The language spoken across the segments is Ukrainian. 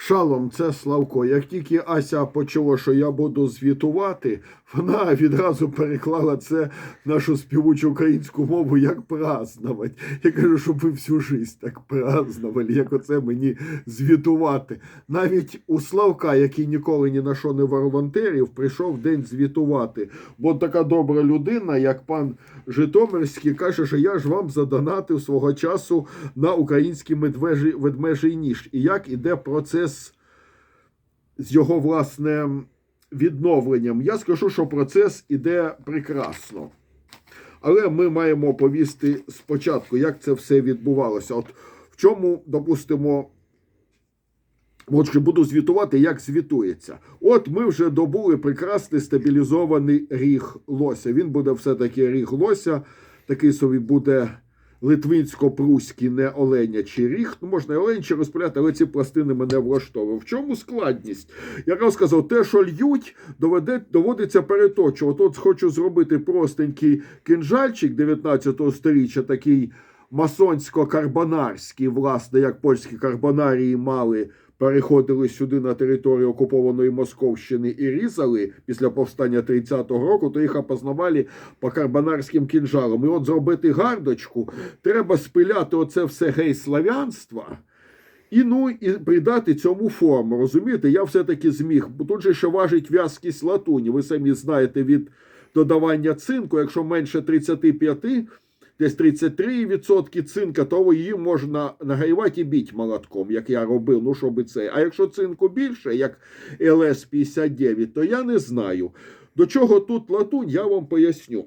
Шалом, це Славко. Як тільки Ася почула, що я буду звітувати, вона відразу переклала це нашу співучу українську мову як праздновать. Я кажу, щоб ви всю життя так праздновали, як оце мені звітувати. Навіть у Славка, який ніколи ні на що не волонтерів, прийшов день звітувати. Бо така добра людина, як пан Житомирський, каже, що я ж вам задонатив свого часу на український медвежий, ведмежий ніж. І як іде процес з його власне відновленням. Я скажу, що процес іде прекрасно. Але ми маємо повісти спочатку, як це все відбувалося. От в чому, допустимо, Отже, буду звітувати, як звітується. От ми вже добули прекрасний стабілізований ріг лося. Він буде все-таки ріг лося, такий собі буде литвинсько-пруський, не оленячий ріг. Ну, можна і оленячі розпиляти, але ці пластини мене влаштовують. В чому складність? Я сказав, те, що льють, доведе, доводиться переточувати. От хочу зробити простенький кинжальчик 19 сторіччя, такий масонсько-карбонарський, власне, як польські карбонарії мали. Переходили сюди на територію окупованої Московщини і різали після повстання 30-го року, то їх опознавали по карбонарським кінжалам. І от зробити гардочку, треба спиляти оце все гей-славянство і ну і придати цьому форму. Розумієте, я все-таки зміг. Бо тут же ще важить в'язкість латуні. Ви самі знаєте від додавання цинку, якщо менше 35, десь 33% цинка, то її можна нагрівати і біть молотком, як я робив. Ну, щоб це. А якщо цинку більше, як ЛС-59, то я не знаю. До чого тут латунь, я вам поясню.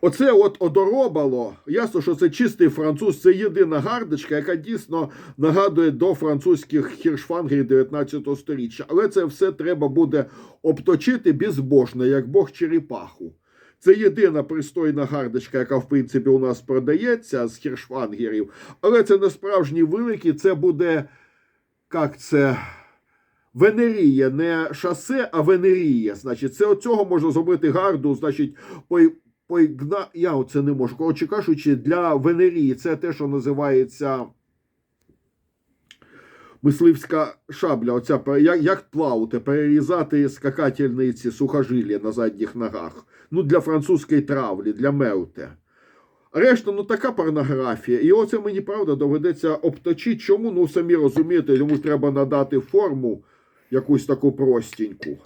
Оце от одоробало, ясно, що це чистий француз, це єдина гардочка, яка дійсно нагадує до французьких хіршфангерів 19 століття. Але це все треба буде обточити безбожно, як Бог черепаху. Це єдина пристойна гардочка, яка в принципі у нас продається з хіршфангерів. Але це не справжній великий, це буде як це. Венерія, не шосе, а венерія. Значить, це от цього можна зробити гарду, значить, по, поігна... я оце не можу. Коротше кажучи, для венерії це те, що називається мисливська шабля. Оця, як, як плавати, перерізати скакательні ці сухожилля на задніх ногах. Ну, для французької травлі, для меуте. А решта, ну така порнографія. І оце мені правда доведеться обточити. Чому? Ну, самі розумієте, йому треба надати форму якусь таку простеньку.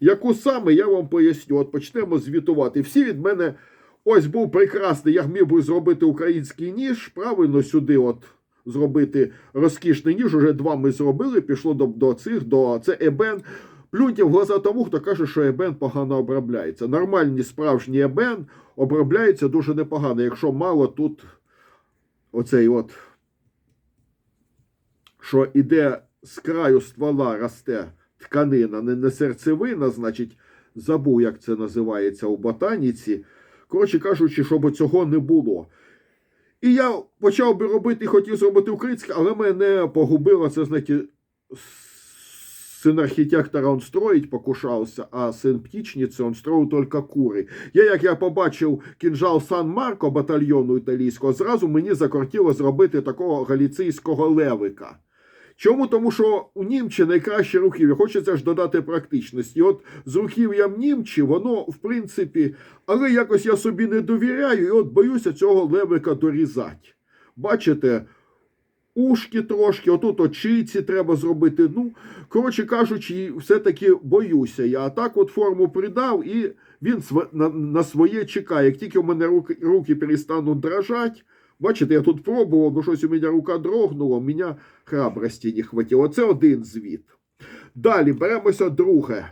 Яку саме я вам поясню. От почнемо звітувати. Всі від мене ось був прекрасний. Я міг би зробити український ніж, правильно сюди, от зробити розкішний ніж. Уже два ми зробили. Пішло до, до цих, до це ебен. Плюньте в глаза тому, хто каже, що ебен погано обробляється. Нормальні справжні ебен обробляються дуже непогано, якщо мало тут оцей от, що іде з краю ствола росте тканина, не, не серцевина, значить, забув, як це називається у ботаніці. Коротше кажучи, щоб цього не було. І я почав би робити, хотів зробити українське, але мене погубило це, знаєте, Сын архитектора он строить покушався, а син птічниці он строїв тільки кури. Я, як я побачив кінжал Сан-Марко батальйону італійського, зразу мені закортіло зробити такого галіцийського левика. Чому? Тому що у німчі найкраще рухів'я. Хочеться ж додати практичності. От з рухів'ям німчі, воно, в принципі, але якось я собі не довіряю, і от боюся цього левика дорізати. Бачите, ушки трошки, отут очиці треба зробити. Ну, коротше кажучи, все-таки боюся я. А так от форму придав, і він на, своє чекає. Як тільки у мене руки, руки перестануть дрожати, бачите, я тут пробував, ну щось у мене рука дрогнула, у мене храбрості не хватило. Це один звіт. Далі беремося друге.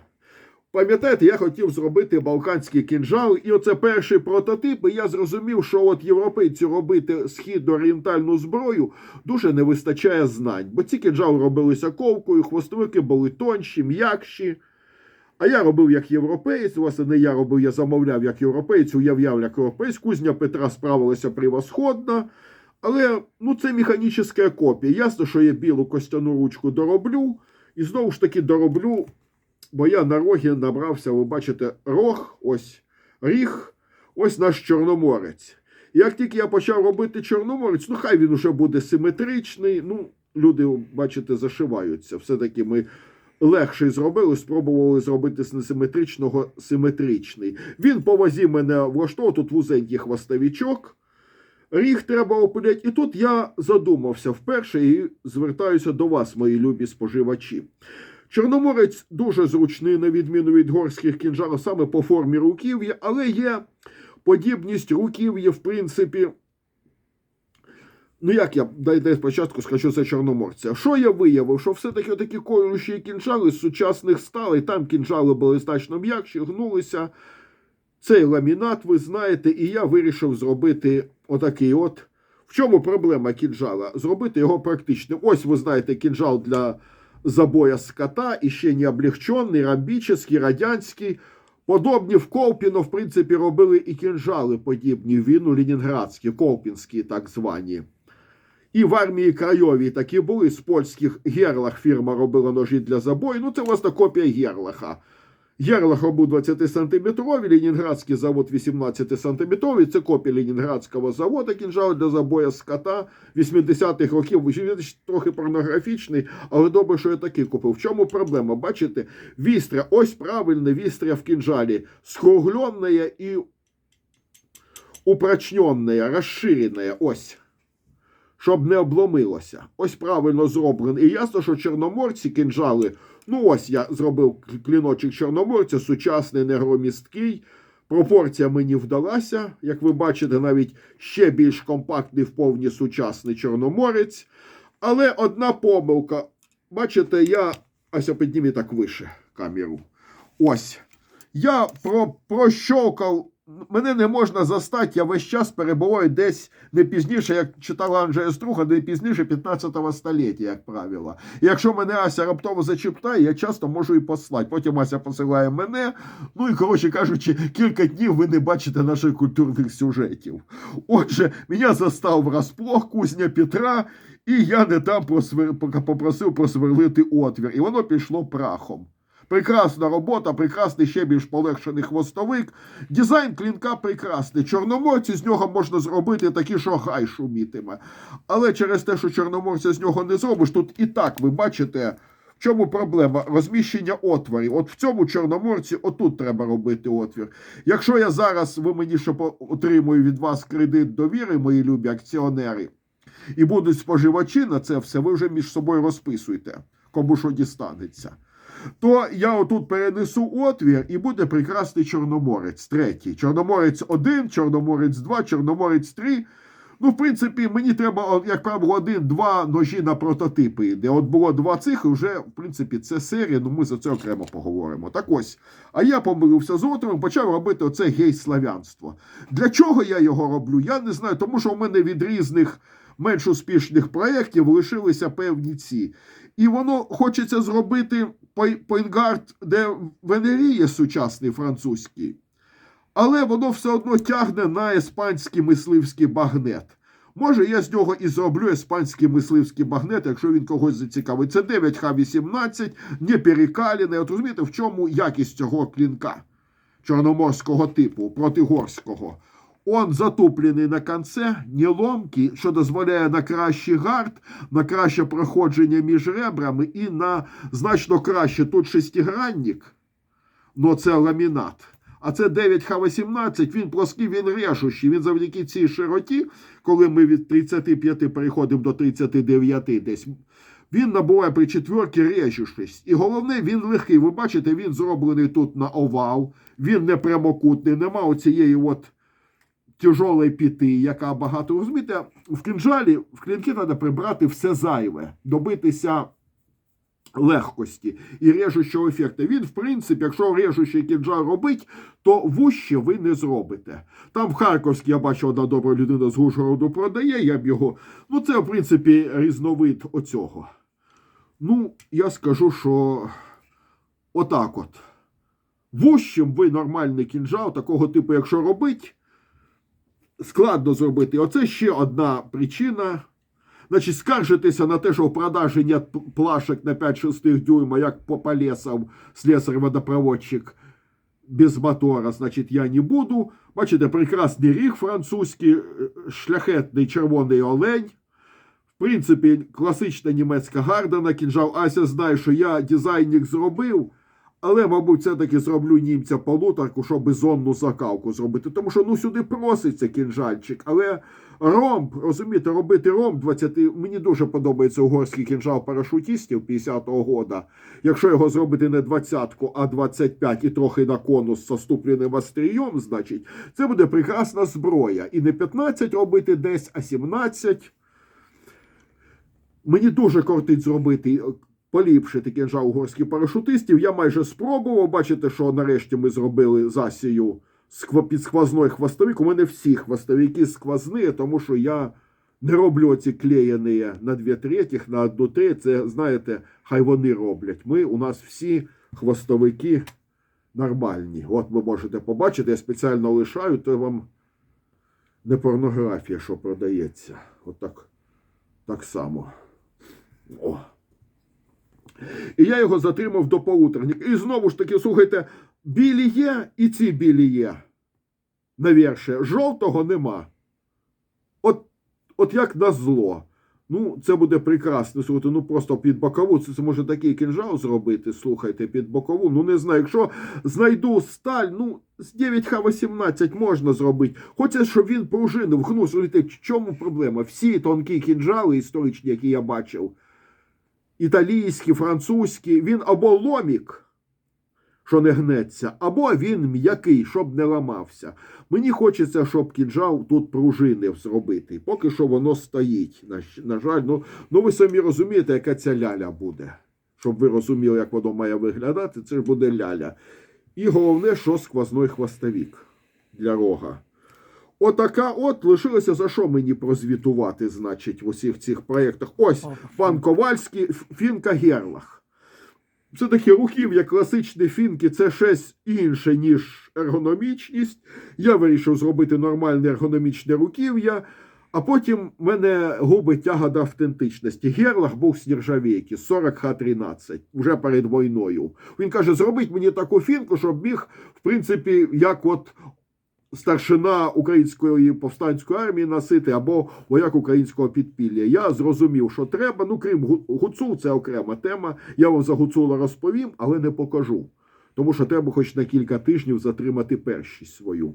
Пам'ятаєте, я хотів зробити балканський кінжал, і оце перший прототип. І я зрозумів, що от європейцю робити східно-орієнтальну зброю дуже не вистачає знань. Бо ці кінжали робилися ковкою, хвостовики були тонші, м'якші. А я робив як європеєць, власне, не я робив, я замовляв як європеєць, уявляв як європеєць. Кузня Петра справилася превосходно. Але ну, це механічна копія. Ясно, що я білу костяну ручку дороблю, і знову ж таки дороблю бо я на рогі набрався, ви бачите, рог, ось ріг, ось наш Чорноморець. Як тільки я почав робити Чорноморець, ну хай він уже буде симетричний, ну, люди, бачите, зашиваються. Все-таки ми легший зробили, спробували зробити з несиметричного симетричний. Він по вазі мене влаштовував, тут вузенький хвостовічок. Ріг треба опиляти. І тут я задумався вперше і звертаюся до вас, мої любі споживачі. Чорноморець дуже зручний, на відміну від горських кінжалів, саме по формі руків'я, але є подібність руків'я, в принципі. Ну, як я дайте спочатку скажу це чорноморця. Що я виявив? Що все-таки такі колючі кінжали з сучасних сталей, там кінжали були значно м'якші, гнулися. Цей ламінат, ви знаєте, і я вирішив зробити отакий от. В чому проблема кінжала? Зробити його практичним. Ось ви знаєте, кінжал для забоя скота, і ще не облегчений, рамбічний, радянський. Подобні в Колпіно, в принципі, робили і кінжали подібні в війну Ленінградські, Колпінські так звані. І в армії Крайовій такі були з польських Герлах фірма робила ножі для забою. Ну, це власне копія Герлаха. Герлах робив 20-сантиметрові, Ленінградський завод 18-сантиметровий. Це копія Ленінградського заводу, кінжал для забою скота 80-х років. Він трохи порнографічний, але добре, що я такий купив. В чому проблема? Бачите, вістря, ось правильне вістря в кінжалі, скругленне і упрочненне, розширене. Ось щоб не обломилося. Ось правильно зроблено. І ясно, що чорноморці кинжали. Ну, ось я зробив кліночок чорноморця, сучасний, негромісткий. Пропорція мені вдалася. Як ви бачите, навіть ще більш компактний в повні сучасний чорноморець. Але одна помилка. Бачите, я. Ася, піднімі так вище камеру. Ось. Я про, прощовкав Мене не можна застати, я весь час перебуваю десь не пізніше, як читала Анджея Струха, не пізніше 15-го століття, як правило. І якщо мене Ася раптово зачіпляє, я часто можу і послати. Потім Ася посилає мене. Ну і, коротше кажучи, кілька днів ви не бачите наших культурних сюжетів. Отже, мене застав врасплох кузня Петра, і я не там просвер... попросив просверлити отвір. І воно пішло прахом. Прекрасна робота, прекрасний ще більш полегшений хвостовик. Дизайн клінка прекрасний. Чорноморці з нього можна зробити такі, що гай шумітиме. Але через те, що чорноморця з нього не зробиш, тут і так ви бачите, в чому проблема розміщення отворів. От в цьому чорноморці отут треба робити отвір. Якщо я зараз, ви мені ще отримую від вас кредит довіри, мої любі акціонери, і будуть споживачі на це все, ви вже між собою розписуйте, кому що дістанеться то я отут перенесу отвір і буде прекрасний Чорноморець третій. Чорноморець 1, Чорноморець 2, Чорноморець 3. Ну, в принципі, мені треба, як правило, один-два ножі на прототипи. Де от було два цих, і вже, в принципі, це серія, ну ми за це окремо поговоримо. Так ось. А я помилився з отвором, почав робити оце гей-славянство. Для чого я його роблю? Я не знаю, тому що в мене від різних менш успішних проєктів лишилися певні ці. І воно хочеться зробити Пойнгард, де венеріє сучасний французький, але воно все одно тягне на іспанський мисливський багнет. Може, я з нього і зроблю іспанський мисливський багнет, якщо він когось зацікавить. Це 9Х18, не перекаліне. От розумієте, в чому якість цього клінка чорноморського типу, протигорського. Он затуплений на конце, не що дозволяє на кращий гард, на краще проходження між ребрами і на значно краще тут шестигранник, но це ламінат. А це 9Х18, він плоский, він режущий. Він завдяки цій широті, коли ми від 35 переходимо до 39 десь, він набуває при четверті режущість. І головне, він легкий. Ви бачите, він зроблений тут на овал, він не прямокутний, нема оцієї от тяжолої піти, яка багато розумієте, в кинжалі, в клінки треба прибрати все зайве, добитися легкості і режущого ефекту. Він, в принципі, якщо режущий кінжал робить, то вуще ви не зробите. Там в Харківській я бачу, одна добра людина з Гужгороду продає, я б його. Ну, це, в принципі, різновид оцього. Ну, я скажу, що отак от. Вущим ви нормальний кінжал, такого типу, якщо робить, складно зробити. Оце ще одна причина. Значить, скаржитися на те, що в продажі нет плашек на 5-6 дюйма, як Попалесов, слесарь-водопроводчик без мотора, значить, я не буду. Бачите, прекрасний ріг французький, шляхетний червоний олень. В принципі, класична німецька гардена, кінжал Ася знає, що я дизайнік зробив, але, мабуть, все-таки зроблю німця полуторку, щоб зонну закалку зробити. Тому що ну сюди проситься кінжальчик. Але ромб, розумієте, робити ромб 20. Мені дуже подобається угорський кінжал парашутістів 50-го года. Якщо його зробити не 20-ку, а 25 і трохи на конус з заступленим острієм, значить, це буде прекрасна зброя. І не 15 робити десь, а 17. Мені дуже кортить зробити поліпшити кінжал угорських парашутистів. Я майже спробував. Бачите, що нарешті ми зробили засію під сквозной хвостовик. У мене всі хвостовики сквозні, тому що я не роблю ці клеєні на дві третіх, на одну треть. Це, знаєте, хай вони роблять. Ми, у нас всі хвостовики нормальні. От ви можете побачити, я спеціально лишаю, то вам не порнографія, що продається. От так, так само. О. І я його затримав до полуторник. І знову ж таки, слухайте, білі є і ці білі є. Навірше, жовтого нема. От, от як на зло. Ну, це буде прекрасно. Слухайте, ну просто під бокову. Це, це може такий кінжал зробити, слухайте, під бокову. Ну, не знаю. Якщо знайду сталь, ну, з 9Х18 можна зробити. Хочеться, щоб він пружинив, гнув. Слухайте, в чому проблема? Всі тонкі кінжали історичні, які я бачив, італійські, французькі, він або ломік, що не гнеться, або він м'який, щоб не ламався. Мені хочеться, щоб кінжал тут пружинив зробити. Поки що воно стоїть. На, жаль, ну, ну ви самі розумієте, яка ця ляля буде. Щоб ви розуміли, як воно має виглядати, це ж буде ляля. І головне, що сквозной хвостовик для рога. Отака от лишилося за що мені прозвітувати, значить, в усіх цих проєктах. Ось пан Ковальський, фінка Герлах. Все-таки руків'я класичні фінки це щось інше, ніж ергономічність. Я вирішив зробити нормальне ергономічне руків'я, а потім мене губить тяга до автентичності. Герлах був з нержавійки, 40 Х-13, вже перед війною. Він каже: зробіть мені таку фінку, щоб міг, в принципі, як от старшина української повстанської армії носити або вояк українського підпілля. Я зрозумів, що треба. Ну, крім гуцул, це окрема тема. Я вам за гуцула розповім, але не покажу. Тому що треба хоч на кілька тижнів затримати першість свою.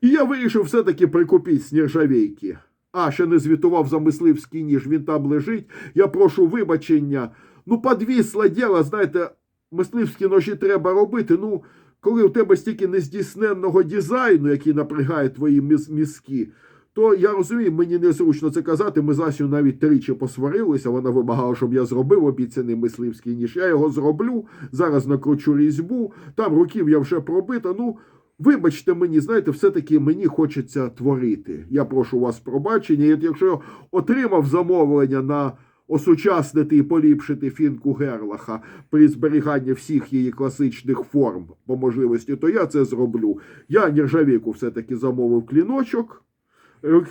І я вирішив все-таки прикупити з нержавійки. А, ще не звітував за мисливський ніж, він там лежить. Я прошу вибачення. Ну, подвісло діло, знаєте, мисливські ножі треба робити. Ну, коли у тебе стільки нездійсненного дизайну, який напрягає твої міз- мізки, то я розумію, мені незручно це казати. Ми Асю навіть тричі посварилися. Вона вимагала, щоб я зробив обіцяний мисливський ніж. Я його зроблю. Зараз накручу різьбу. Там руків я вже пробита. Ну, вибачте мені, знаєте, все-таки мені хочеться творити. Я прошу вас пробачення. Якщо я отримав замовлення на осучаснити і поліпшити фінку Герлаха при зберіганні всіх її класичних форм по можливості, то я це зроблю. Я нержавійку все-таки замовив кліночок.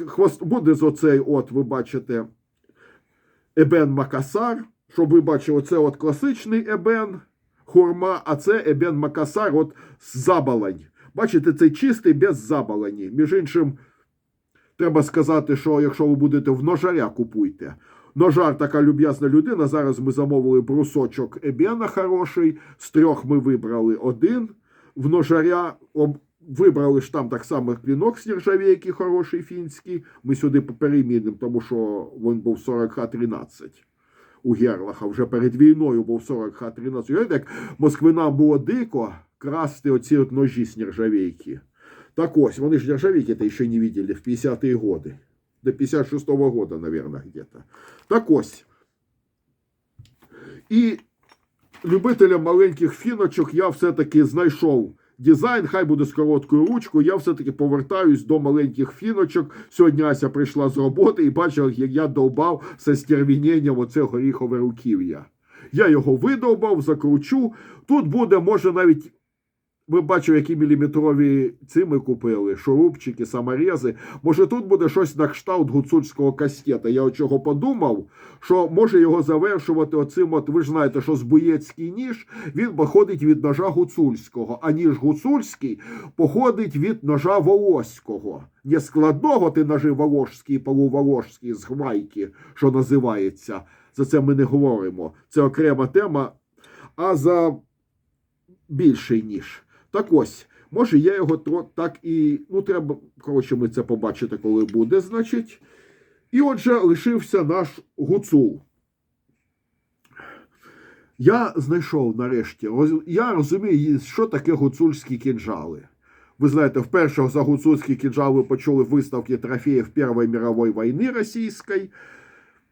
Хвост буде з оцей, от ви бачите, Ебен Макасар. Щоб ви бачили, це от класичний Ебен хурма, а це Ебен Макасар от з забалань. Бачите, це чистий без забалані. Між іншим, треба сказати, що якщо ви будете в ножаря купуйте. Ножар така люб'язна людина. Зараз ми замовили брусочок Ебена хороший. З трьох ми вибрали один. В ножаря об... вибрали ж там так само клінок з нержавійки хороший фінський. Ми сюди перемінимо, тому що він був 40 Х-13 у Герлаха. Вже перед війною був 40 Х-13. Знаєте, як москвинам було дико красти оці от ножі з нержавійки. Так ось, вони ж нержавейки-то ще не видели в 50-е годы. До 56-го года, наверное, где-то. Так ось. І любителям маленьких фіночок я все-таки знайшов дизайн, хай буде з короткою ручкою. Я все-таки повертаюсь до маленьких фіночок. Сьогодні Ася прийшла з роботи і бачила, як я довбав все стервіненням оце горіхове руків'я. Я його видовбав, закручу. Тут буде, може, навіть ви бачили, які міліметрові ці ми купили, шурупчики, саморези. Може, тут буде щось на кшталт гуцульського кастета. Я от чого подумав, що може його завершувати оцим. От ви ж знаєте, що збуєцький ніж він походить від ножа гуцульського, а ніж гуцульський походить від ножа волоського. Не складного ти ножи волошський, полуволошський з гвайки, що називається. За це ми не говоримо. Це окрема тема. А за більший ніж. Так ось, може, я його так і. Ну, треба, коротше, ми це побачите, коли буде, значить. І отже, лишився наш гуцул. Я знайшов нарешті. Я розумію, що таке гуцульські кінжали. Ви знаєте, вперше за гуцульські кінжали почули виставки трофеїв Першої мирової війни російської.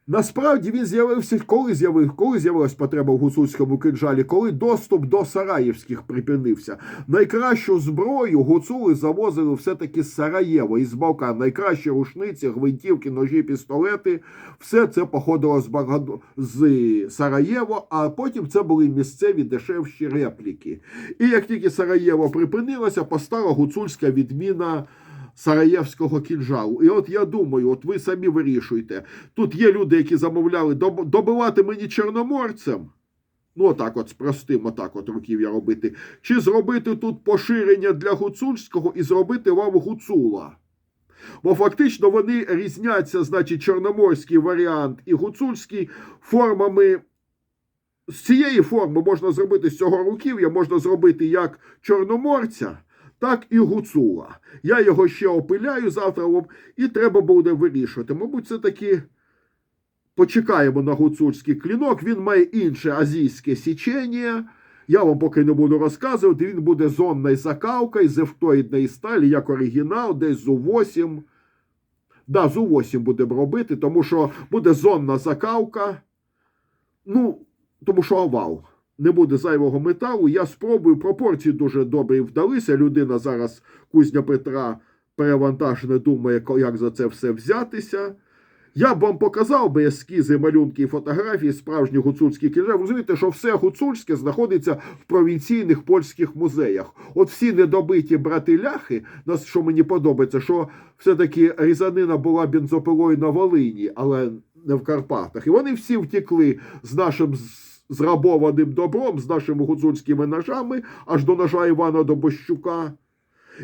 Насправді він з'явився, коли з'явив, коли з'явилась потреба в гуцульському кинжалі, коли доступ до Сараївських припинився. Найкращу зброю гуцули завозили все-таки з Сараєва із Балкан. Найкращі рушниці, гвинтівки, ножі, пістолети. Все це походило з, Багаду... з Сараєва, а потім це були місцеві дешевші репліки. І як тільки Сараєво припинилося, постала гуцульська відміна. Сараєвського кінжалу. І от я думаю, от ви самі вирішуйте. Тут є люди, які замовляли добивати мені чорноморцем. Ну, отак, от з простим, отак от руків'я робити. Чи зробити тут поширення для гуцульського і зробити вам гуцула. Бо фактично вони різняться, значить, чорноморський варіант і гуцульський формами. З цієї форми можна зробити з цього руків'я, можна зробити як чорноморця, так і гуцула. Я його ще опиляю завтра, і треба буде вирішувати. Мабуть, це таки почекаємо на гуцульський клінок. Він має інше азійське січення. Я вам поки не буду розказувати. Він буде зонною закалкою, з ефтоїдної сталі, як оригінал, десь з У8. Да, з У8 будемо робити, тому що буде зонна закалка. Ну, тому що овал. Не буде зайвого металу. Я спробую. Пропорції дуже добрі вдалися. Людина зараз кузня Петра перевантажена, думає, як за це все взятися. Я б вам показав би ескізи, малюнки і фотографії справжніх гуцульських кінжалів. Розумієте, що все гуцульське знаходиться в провінційних польських музеях. От всі недобиті брати ляхи, нас що мені подобається, що все-таки різанина була бензопилою на Волині, але не в Карпатах. І вони всі втекли з нашим зрабованим добром, з нашими гуцульськими ножами, аж до ножа Івана Добощука.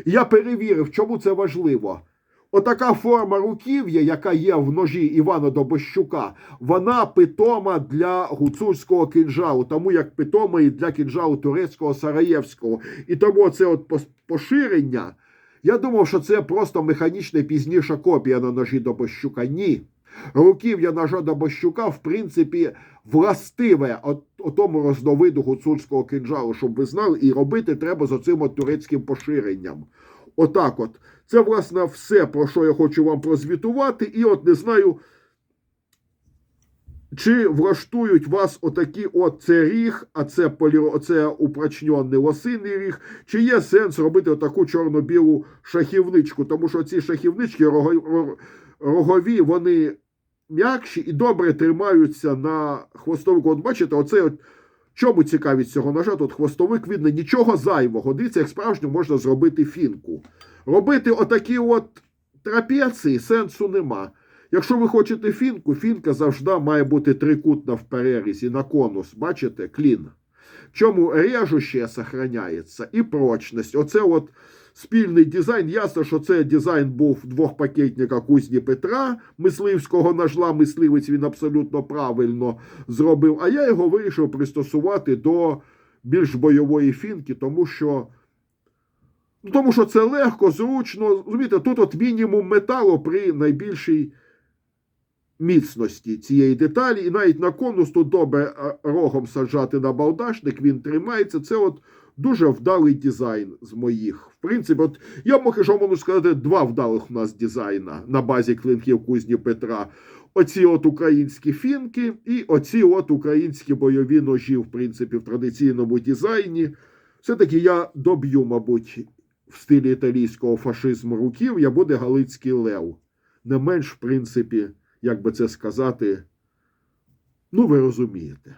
Я перевірив, чому це важливо. Отака форма руків'я, яка є в ножі Івана Добощука, вона питома для гуцульського кінжалу, тому як питома і для кінжалу турецького Сараєвського. І тому це от поширення. Я думав, що це просто механічна пізніша копія на ножі Добощука. Ні. Руків'я ножа Добощука, в принципі, властиве тому розновиду гуцульського кинжалу, щоб ви знали, і робити треба з оцим от турецьким поширенням. Отак от. Це, власне, все, про що я хочу вам прозвітувати. І от не знаю, чи влаштують вас отакі от це ріг, а це поліро, це упрочнений лосиний ріг, чи є сенс робити отаку чорно-білу шахівничку, тому що ці шахівнички рогові, вони м'якші і добре тримаються на хвостовику. От бачите, оце от чому цікавість цього ножа? Тут хвостовик видно, нічого зайвого. Дивіться, як справжньо можна зробити фінку. Робити отакі от трапеції сенсу нема. Якщо ви хочете фінку, фінка завжди має бути трикутна в перерізі на конус. Бачите, клін. Чому режуще сохраняється і прочність. Оце от спільний дизайн. Ясно, що це дизайн був двохпакетника кузні Петра, мисливського ножла. Мисливець він абсолютно правильно зробив. А я його вирішив пристосувати до більш бойової фінки, тому що. Ну, тому що це легко, зручно. Розумієте, тут от мінімум металу при найбільшій міцності цієї деталі. І навіть на конус тут добре рогом саджати на балдашник, він тримається. Це от дуже вдалий дизайн з моїх. В принципі, от я можу, можу сказати, два вдалих у нас дизайна на базі клинків кузні Петра. Оці от українські фінки і оці от українські бойові ножі, в принципі, в традиційному дизайні. Все-таки я доб'ю, мабуть, в стилі італійського фашизму руків, я буде Галицький Лев. Не менш, в принципі, як би це сказати, ну, ви розумієте.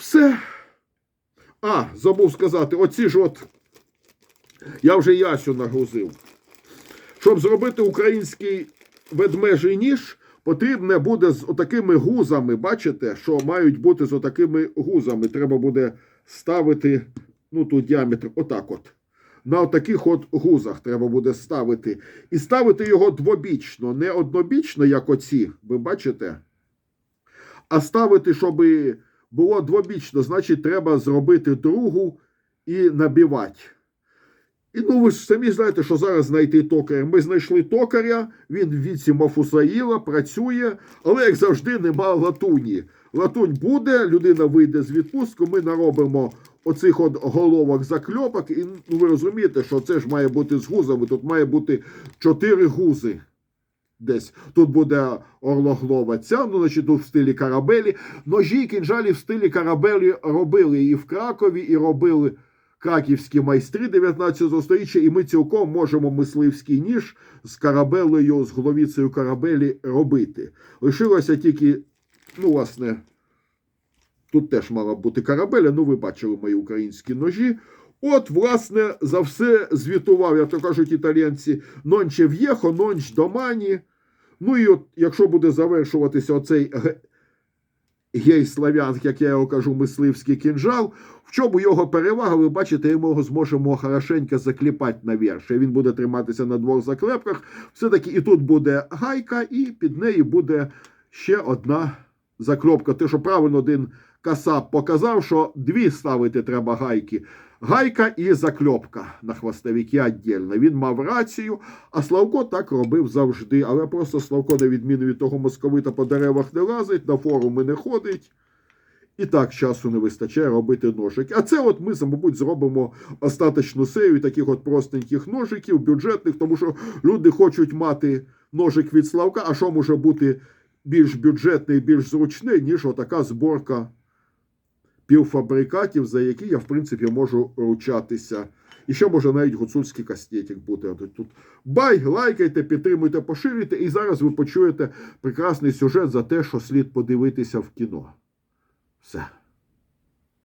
Все. А, забув сказати, оці ж от. Я вже ясю нагрузив. Щоб зробити український ведмежий ніж, потрібне буде з отакими гузами. Бачите, що мають бути з отакими гузами. Треба буде ставити, ну тут діаметр, отак от. На отаких от гузах треба буде ставити. І ставити його двобічно, не однобічно, як оці, ви бачите? А ставити, щоб було двобічно, значить, треба зробити другу і набивати. І ну ви ж самі знаєте, що зараз знайти токаря. Ми знайшли токаря, він віці Мафусаїла, працює, але як завжди нема латуні. Латунь буде, людина вийде з відпустку, ми наробимо оцих от головок закльопок, і ну, ви розумієте, що це ж має бути з гузами, тут має бути чотири гузи. Десь тут буде орлоглова ця, ну, значить, тут в стилі карабелі. Ножі і кінжалі в стилі карабелі робили і в Кракові, і робили краківські майстри 19 століття, і ми цілком можемо мисливський ніж з карабелею, з головіцею карабелі робити. Лишилося тільки, ну, власне, тут теж мала бути карабеля, ну ви бачили мої українські ножі. От, власне, за все звітував, як то кажуть італійці, нонче в'єхо, нонч домані. Ну і от, якщо буде завершуватися оцей гей-славянський, як я його кажу, мисливський кінжал, в чому його перевага, ви бачите, ми його зможемо хорошенько закліпати наверх. Ще Він буде триматися на двох заклепках. Все-таки і тут буде гайка, і під нею буде ще одна закльопка. Те, що правильно один касап показав, що дві ставити треба гайки. Гайка і закльопка на хвостовіки віддільно. Він мав рацію, а Славко так робив завжди. Але просто Славко, на відміну від того московита, по деревах не лазить, на форуми не ходить. І так часу не вистачає робити ножики. А це от ми, мабуть, зробимо остаточну серію таких от простеньких ножиків, бюджетних, тому що люди хочуть мати ножик від Славка, а що може бути більш бюджетний, більш зручний, ніж отака зборка півфабрикатів, за які я, в принципі, можу ручатися. І ще може навіть гуцульський кастетик бути. От Тут бай, лайкайте, підтримуйте, поширюйте, і зараз ви почуєте прекрасний сюжет за те, що слід подивитися в кіно. Все.